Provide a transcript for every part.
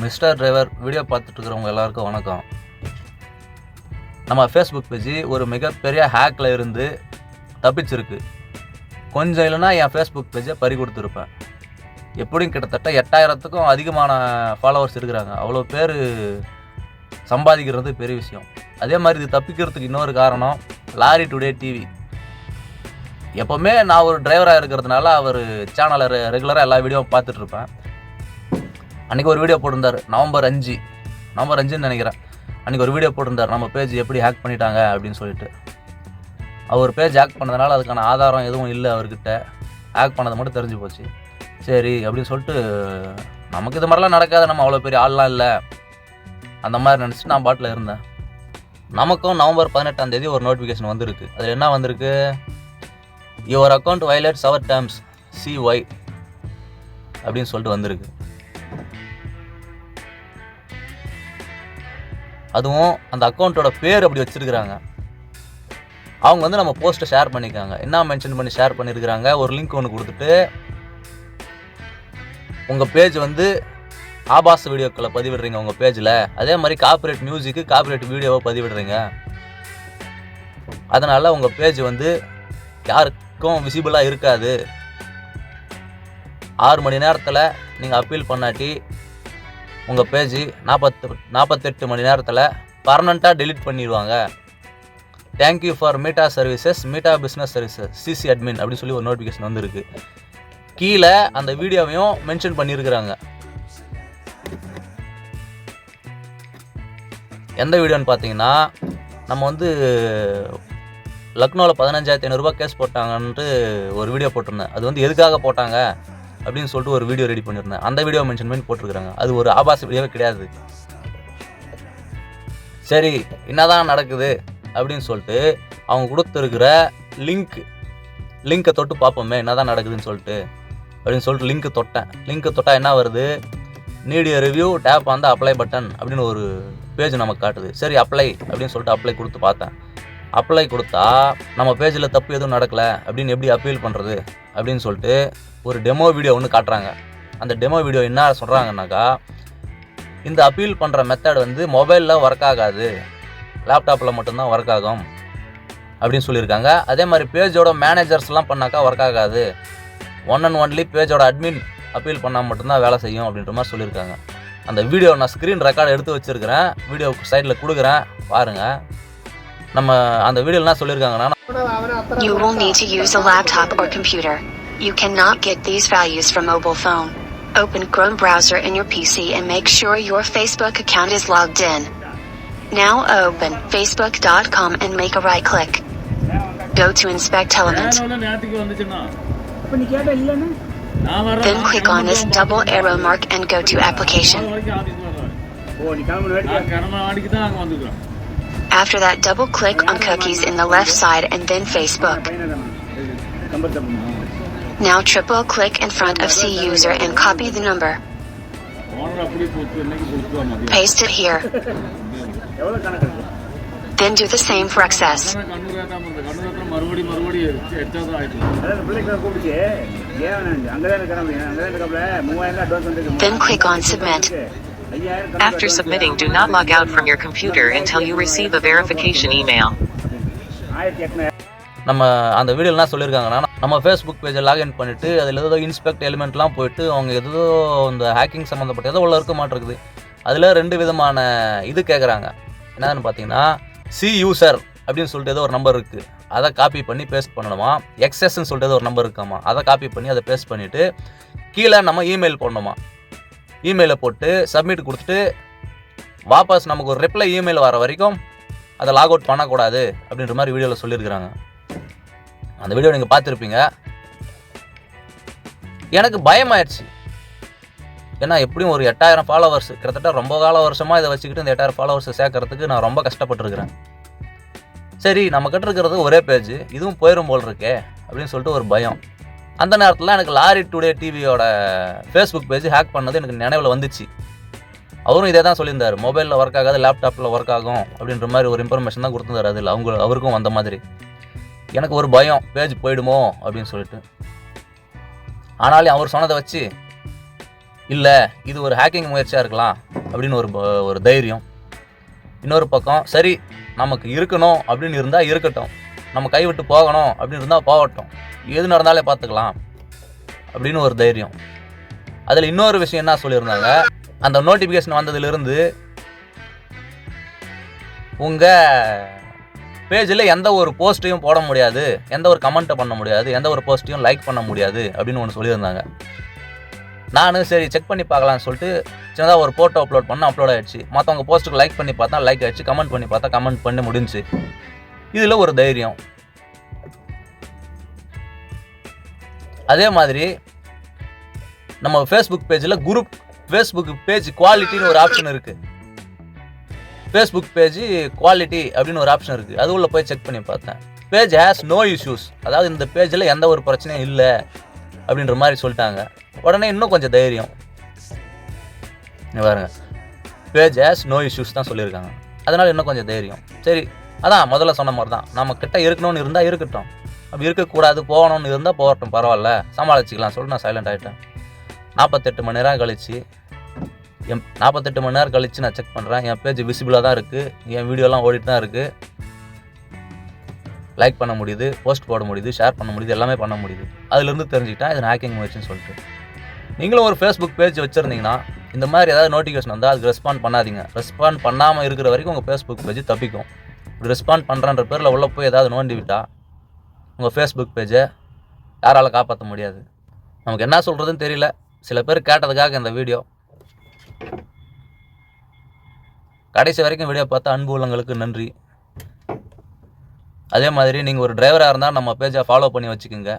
Mister driver video பார்த்துட்டு இருக்கிறவங்க எல்லாருக்கும் வணக்கம். நம்ம ஃபேஸ்புக் பேஜ் ஒரு மிகப்பெரிய ஹேக்கில் இருந்து தப்பிச்சிருக்கு. கொஞ்சம் இல்லைன்னா என் ஃபேஸ்புக் பேஜை பறி கொடுத்துருப்பேன். எப்படியும் கிட்டத்தட்ட எட்டாயிரத்துக்கும் அதிகமான ஃபாலோவர்ஸ் இருக்கிறாங்க. அவ்வளோ பேர் சம்பாதிக்கிறது பெரிய விஷயம். அதே மாதிரி இது தப்பிக்கிறதுக்கு இன்னொரு காரணம் லாரி டுடே டிவி எப்போவுமே நான் ஒரு டிரைவராக இருக்கிறதுனால அவர் சேனலை ரெகுலராக எல்லா வீடியோவும் பார்த்துட்ருப்பேன். அன்றைக்கி ஒரு வீடியோ போட்டிருந்தார். நவம்பர் அஞ்சு. நவம்பர் அஞ்சுன்னு நினைக்கிறேன். அன்றைக்கி ஒரு வீடியோ போட்டிருந்தார். நம்ம பேஜ் எப்படி ஹேக் பண்ணிட்டாங்க அப்படின்னு சொல்லிட்டு. அவர் பேஜ் ஹேக் பண்ணதுனால அதுக்கான ஆதாரம் எதுவும் இல்லை அவர்கிட்ட. ஹேக் பண்ணது மட்டும் தெரிஞ்சு போச்சு. சரி அப்படின்னு சொல்லிட்டு நமக்கு இது மாதிரிலாம் நடக்காது. நம்ம அவ்வளோ பெரிய ஆள்லாம் இல்லை. அந்த மாதிரி நினச்சிட்டு நான் பாட்டில் இருந்தேன். நமக்கும் நவம்பர் பதினெட்டாம் தேதி ஒரு நோட்டிஃபிகேஷன் வந்திருக்கு. அதில் என்ன வந்திருக்கு? Your account violates our terms CY அப்படின்னு சொல்லிட்டு வந்திருக்கு. அதுவும் அந்த அக்கௌண்ட்டோட பேர் அப்படி வச்சிருக்கிறாங்க. அவங்க வந்து நம்ம போஸ்ட்டை ஷேர் பண்ணிக்காங்க என்ன மென்ஷன் பண்ணி ஷேர் பண்ணியிருக்கிறாங்க ஒரு லிங்க் ஒன்று கொடுத்துட்டு உங்கள் பேஜ் வந்து ஆபாச வீடியோக்களை பதிவிடுறீங்க உங்கள் பேஜில் அதே மாதிரி காப்பிரைட் மியூசிக்கு காப்பிரைட் வீடியோவை பதிவிடுறீங்க. அதனால் உங்கள் பேஜ் வந்து யாருக்கும் விசிபிளாக இருக்காது. ஆறு மணி நேரத்தில் நீங்கள் அப்பீல் பண்ணாட்டி உங்கள் பேஜ் நாற்பத்து நாற்பத்தெட்டு மணி நேரத்தில் பர்மனண்ட்டாக டெலீட் பண்ணிடுவாங்க thank you for Meta services Meta business services CC admin அப்படின்னு சொல்லி ஒரு நோட்டிஃபிகேஷன் வந்திருக்கு. கீழே அந்த வீடியோவையும் மென்ஷன் பண்ணியிருக்கிறாங்க எந்த வீடியோன்னு பார்த்தீங்கன்னா நம்ம வந்து லக்னோவில் பதினஞ்சாயிரத்தி ஐநூறுரூபா கேஸ் போட்டாங்கன்ட்டு ஒரு வீடியோ போட்டிருந்தேன். அது வந்து எதுக்காக போட்டாங்க? அப்படின்னு சொல்லிட்டு ஒரு வீடியோ ரெடி பண்ணியிருந்தேன். அந்த வீடியோ மென்ஷன் பண்ணி போட்டிருக்கிறாங்க. அது ஒரு ஆபாச வீடியோவே கிடையாது. சரி என்னதான் நடக்குது அப்படின்னு சொல்லிட்டு அவங்க கொடுத்துருக்கிற லிங்க் லிங்கை தொட்டு பார்ப்போமே என்னதான் நடக்குதுன்னு சொல்லிட்டு. அப்படின்னு சொல்லிட்டு லிங்க் தொட்டேன். லிங்க் தொட்டால் என்ன வருது? நீடிய ரிவ்யூ டேப் அந்த அப்ளை பட்டன் அப்படின்னு ஒரு பேஜ் நமக்கு காட்டுது. சரி அப்ளை அப்படின்னு சொல்லிட்டு அப்ளை கொடுத்து பார்த்தேன். அப்ளை கொடுத்தா நம்ம பேஜில் தப்பு எதுவும் நடக்கலை அப்படின்னு எப்படி அப்பீல் பண்ணுறது அப்படின்னு சொல்லிட்டு ஒரு டெமோ வீடியோ ஒன்று காட்டுறாங்க. அந்த டெமோ வீடியோ என்ன சொல்கிறாங்கன்னாக்கா இந்த அப்பீல் பண்ணுற மெத்தட் வந்து மொபைலில் ஒர்க் ஆகாது. லேப்டாப்பில் மட்டும்தான் ஒர்க் ஆகும் அப்படின்னு சொல்லியிருக்காங்க. அதே மாதிரி பேஜோட மேனேஜர்ஸ்லாம் பண்ணாக்கா ஒர்க் ஆகாது. ஒன் அண்ட் ஒன்லி பேஜோட அட்மின் அப்பீல் பண்ணால் மட்டும்தான் வேலை செய்யும் அப்படின்ற மாதிரி சொல்லியிருக்காங்க. அந்த வீடியோ நான் ஸ்க்ரீன் ரெக்கார்டு எடுத்து வச்சுருக்கிறேன். வீடியோ சைடில் கொடுக்குறேன். பாருங்கள் நம்ம அந்த வீடியோவில் என்ன சொல்லியிருக்காங்கன்னா You will need to use a laptop or computer. You cannot get these values from mobile phone. Open Chrome browser in your PC and make sure your Facebook account is logged in. Now open facebook.com and make a right click. Go to inspect element. நேரத்துக்கு வந்துச்சுன்னா அப்ப நீ கேட்ட இல்லன்னு நான் வர Then click on this double arrow mark and go to application. After that double click on cookies in the left side and then Facebook. Now triple click in front of C user and copy the number. Paste it here. then do the same for access. Then click on submit. After submitting, do not log out from your computer until you receive a verification email. நம்ம அந்த வீடியோலாம் சொல்லியிருக்காங்கன்னா நம்ம Facebook பேஜை login பண்ணிவிட்டு அதில் ஏதோ inspect எலிமெண்ட்லாம் போயிட்டு அவங்க ஏதோ இந்த ஹேக்கிங் சம்மந்தப்பட்ட ஏதோ உள்ள இருக்க மாட்டிருக்குது. அதில் ரெண்டு விதமான இது கேட்குறாங்க என்னன்னு பார்த்தீங்கன்னா சி யூசர் அப்படின்னு சொல்லிட்டு ஏதோ ஒரு நம்பர் இருக்குது அதை காப்பி பண்ணி பேஸ்ட் பண்ணணுமா? எக்ஸஸ்ன்னு சொல்லிட்டு ஏதோ ஒரு நம்பர் இருக்காமா? அதை காப்பி பண்ணி அதை பேஸ்ட் பண்ணிவிட்டு கீழே நம்ம இமெயில் பண்ணணுமா இமெயிலை போட்டு சப்மிட் கொடுத்துட்டு வாபஸ் நமக்கு ஒரு ரிப்ளை இமெயில் வர வரைக்கும் அதை லாக் அவுட் பண்ணக்கூடாது அப்படின்ற மாதிரி வீடியோவில் சொல்லியிருக்கிறாங்க. அந்த வீடியோ நீங்கள் பார்த்துருப்பீங்க. எனக்கு பயமாயிடுச்சு ஏன்னா எப்படியும் ஒரு எட்டாயிரம் ஃபாலோவர்ஸ் கிட்டத்தட்ட ரொம்ப கால வருஷமாக இதை வச்சுக்கிட்டு இந்த எட்டாயிரம் ஃபாலோவர்ஸை சேர்க்கறதுக்கு நான் ரொம்ப கஷ்டப்பட்டுருக்கிறேன். சரி நம்ம கிட்ட இருக்கிறது ஒரே பேஜ் இதுவும் போயிடும் போல் இருக்கே அப்படின்னு சொல்லிட்டு ஒரு பயம். அந்த நேரத்தில் எனக்கு லாரி டுடே டிவியோட ஃபேஸ்புக் பேஜ் ஹேக் பண்ணது எனக்கு நினைவில் வந்துச்சு. அவரும் இதே தான் சொல்லியிருந்தார் மொபைலில் ஒர்க் ஆகாது லேப்டாப்பில் ஒர்க் ஆகும் அப்படின்ற மாதிரி ஒரு இன்ஃபர்மேஷன் தான் கொடுத்துருந்தார். அதில் அவங்க அவருக்கும் வந்த மாதிரி. எனக்கு ஒரு பயம் பேஜ் போயிடுமோ அப்படின்னு சொல்லிட்டு. ஆனாலும் அவர் சொன்னதை வச்சு இல்லை இது ஒரு ஹேக்கிங் முயற்சியாக இருக்கலாம் அப்படின்னு ஒரு ஒரு தைரியம். இன்னொரு பக்கம் சரி நமக்கு இருக்கணும் அப்படின்னு இருந்தால் இருக்கட்டும். நம்ம கைவிட்டு போகணும் அப்படின்னு இருந்தால் போகட்டும். எது நடந்தாலே பார்த்துக்கலாம் அப்படின்னு ஒரு தைரியம். அதில் இன்னொரு விஷயம் என்ன சொல்லியிருந்தாங்க? அந்த நோட்டிஃபிகேஷன் வந்ததுலேருந்து உங்கள் பேஜில் எந்த ஒரு போஸ்ட்டையும் போட முடியாது எந்த ஒரு கமெண்ட்டை பண்ண முடியாது எந்த ஒரு போஸ்ட்டையும் லைக் பண்ண முடியாது அப்படின்னு ஒன்று சொல்லியிருந்தாங்க. நானும் சரி செக் பண்ணி பார்க்கலாம்னு சொல்லிட்டு சின்னதாக ஒரு ஃபோட்டோ அப்லோட் பண்ண அப்லோட் ஆகிடுச்சு மற்றவங்க போஸ்ட்டுக்கு லைக் பண்ணி பார்த்தா லைக் ஆகிடுச்சு கமெண்ட் பண்ணி பார்த்தா கமெண்ட் பண்ணி முடிஞ்சுச்சு. இதில் ஒரு தைரியம். அதே மாதிரி நம்ம ஃபேஸ்புக் பேஜில் குரூப் ஃபேஸ்புக் பேஜ் குவாலிட்டின்னு ஒரு ஆப்ஷன் இருக்குது ஃபேஸ்புக் பேஜ் குவாலிட்டி அப்படின்னு ஒரு ஆப்ஷன் இருக்குது அது உள்ளே போய் செக் பண்ணி பார்த்தேன். பேஜ் ஹேஸ் நோ இஷ்யூஸ் அதாவது இந்த பேஜில் எந்த ஒரு பிரச்சனையும் இல்லை. அப்படின்ற மாதிரி சொல்லிட்டாங்க. உடனே இன்னும் கொஞ்சம் தைரியம். பாருங்கள் பாருங்க. பேஜ் ஆஸ் நோ இஷ்யூஸ் தான் சொல்லியிருக்காங்க. அதனால் இன்னும் கொஞ்சம் தைரியம். சரி அதான் முதல்ல சொன்ன மாதிரி தான். நம்ம கிட்ட இருக்கணும்னு இருந்தால் இருக்கட்டும். அப்படி இருக்கக்கூடாது போகணும்னு இருந்தால் போகட்டும் பரவாயில்ல. சமாளிச்சிக்கலாம் சொல்லிட்டு நான் சைலண்ட் ஆகிட்டேன் நாற்பத்தெட்டு மணி நேரம் கழிச்சு என் நாற்பத்தெட்டு மணி நேரம் கழிச்சு நான் செக் பண்ணுறேன் என் பேஜ் விசிபிளாக தான் இருக்குது என் வீடியோலாம் ஓடிட்டு தான் இருக்குது லைக் பண்ண முடியுது போஸ்ட் போட முடியுது ஷேர் பண்ண முடியுது எல்லாமே பண்ண முடியுது. அதுலேருந்து தெரிஞ்சுக்கிட்டேன் இது ஹேக்கிங் முயற்சின்னு சொல்லிட்டு. நீங்களும் ஒரு ஃபேஸ்புக் பேஜ் வச்சுருந்தீங்கன்னா இந்த மாதிரி ஏதாவது நோட்டிஃபிகேஷன் வந்தால் அதுக்கு ரெஸ்பாண்ட் பண்ணாதீங்க. ரெஸ்பாண்ட் பண்ணாமல் இருக்கிற வரைக்கும் உங்கள் ஃபேஸ்புக் பேஜ் தப்பிக்கும். இப்படி ரெஸ்பாண்ட் பண்ணுறன்ற பேரில் உள்ளே போய் ஏதாவது நோண்டி விட்டால் உங்கள் ஃபேஸ்புக் பேஜை யாரால் காப்பாற்ற முடியாது. நமக்கு என்ன சொல்கிறதுன்னு தெரியல. சில பேர் கேட்டதுக்காக இந்த வீடியோ கடைசி வரைக்கும் வீடியோ பார்த்தா அன்பு உள்ளங்களுக்கு நன்றி. அதே மாதிரி நீங்கள் ஒரு டிரைவராக இருந்தால் நம்ம பேஜை ஃபாலோ பண்ணி வச்சுக்கோங்க.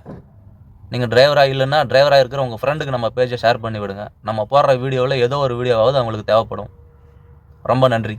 நீங்கள் டிரைவராக இல்லைன்னா டிரைவராக இருக்கிற உங்கள் ஃப்ரெண்டுக்கு நம்ம பேஜை ஷேர் பண்ணி விடுங்க. நம்ம போடுற வீடியோவில் ஏதோ ஒரு வீடியோவாவது அவங்களுக்கு தேவைப்படும். ரொம்ப நன்றி.